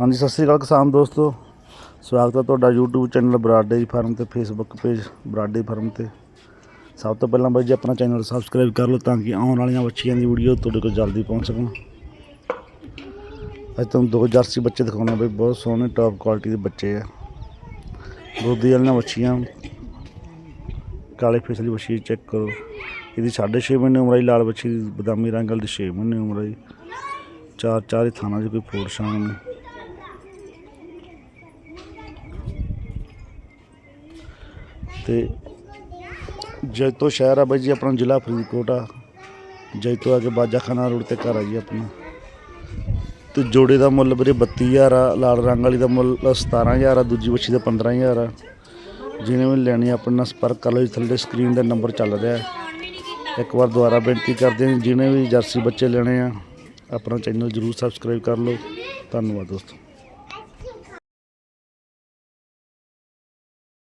ਹਾਂਜੀ, ਸਤਿ ਸ੍ਰੀ ਅਕਾਲ ਕਿਸਾਨ ਦੋਸਤੋ। ਸਵਾਗਤ ਹੈ ਤੁਹਾਡਾ YouTube ਚੈਨਲ ਬਰਾਡੇ ਫਾਰਮ ਤੇ, Facebook ਪੇਜ ਬਰਾਡੇ ਫਾਰਮ ਤੇ। ਸਭ ਤੋਂ ਪਹਿਲਾਂ ਬਾਈ ਜੀ, ਆਪਣਾ ਚੈਨਲ ਸਬਸਕ੍ਰਾਈਬ ਕਰ ਲਓ ਤਾਂ ਕਿ ਆਉਣ ਵਾਲੀਆਂ ਬੱਚੀਆਂ ਦੀ ਵੀਡੀਓ ਤੁਹਾਡੇ ਕੋਲ ਜਲਦੀ ਪਹੁੰਚ ਸਕਣ। ਅੱਜ ਤੁਹਾਨੂੰ ਦੋ ਜਰਸੀ ਬੱਚੇ ਦਿਖਾਉਣਾ ਬਈ, ਬਹੁਤ ਸੋਹਣੇ ਟੌਪ ਕੁਆਲਿਟੀ ਦੇ ਬੱਚੇ ਆ। ਦੁੱਧ ਵਾਲੀਆਂ ਬੱਚੀਆਂ। ਕਾਲੇ ਫੇਸ ਵਾਲੀ ਬੱਚੀ ਚੈੱਕ ਕਰੋ। ਇਹਦੀ 6.5 ਮਹੀਨੇ ਉਮਰ ਹੈ ਲਾਲ ਬੱਚੀ ਦੀ ਬਦਾਮੀ ਰੰਗ ਵਾਲੀ ਦੀ 6 ਮਹੀਨੇ ਉਮਰ ਹੈ ਚਾਰ ਚਾਰ ਹੀ ਥਾਣਾ 'ਚ ਕੋਈ ਫੋੜ ਸ਼ਾਨ ਨਹੀਂ। ਤੇ ਜੈਤੋ ਸ਼ਹਿਰ ਆ ਬਾਈ ਜੀ, ਆਪਣਾ ਜ਼ਿਲ੍ਹਾ ਫਰੀਦਕੋਟ ਆ। ਜੈਤੋ ਆ ਕੇ ਬਾਜਾਖਾਨਾ ਰੋਡ ਤੇ ਘਰ ਆ ਜੀ ਆਪਣਾ। ਤੇ ਜੋੜੇ ਦਾ ਮੁੱਲ ਵੀਰੇ 32000 ਆ, ਲਾਲ ਰੰਗ ਵਾਲੀ ਦਾ ਮੁੱਲ 17000 ਆ, ਦੂਜੀ ਬੱਚੀ ਦਾ 15000 ਆ। ਜਿਹਨੇ ਵੀ ਲੈਣੀ ਆ, ਆਪਣਾ ਸੰਪਰਕ ਕਰ ਲਓ ਜੀ, ਥੱਲੇ ਸਕਰੀਨ ਦਾ ਨੰਬਰ ਚੱਲ ਰਿਹਾ ਇੱਕ ਵਾਰ ਦੁਬਾਰਾ ਬੇਨਤੀ ਕਰਦੇ ਹਾਂ, ਜਿਹਨੇ ਵੀ ਜਰਸੀ ਬੱਚੇ ਲੈਣੇ ਆ, ਆਪਣਾ ਚੈਨਲ ਜਰੂਰ ਸਬਸਕ੍ਰਾਈਬ ਕਰ ਲਓ। ਧੰਨਵਾਦ ਦੋਸਤੋ।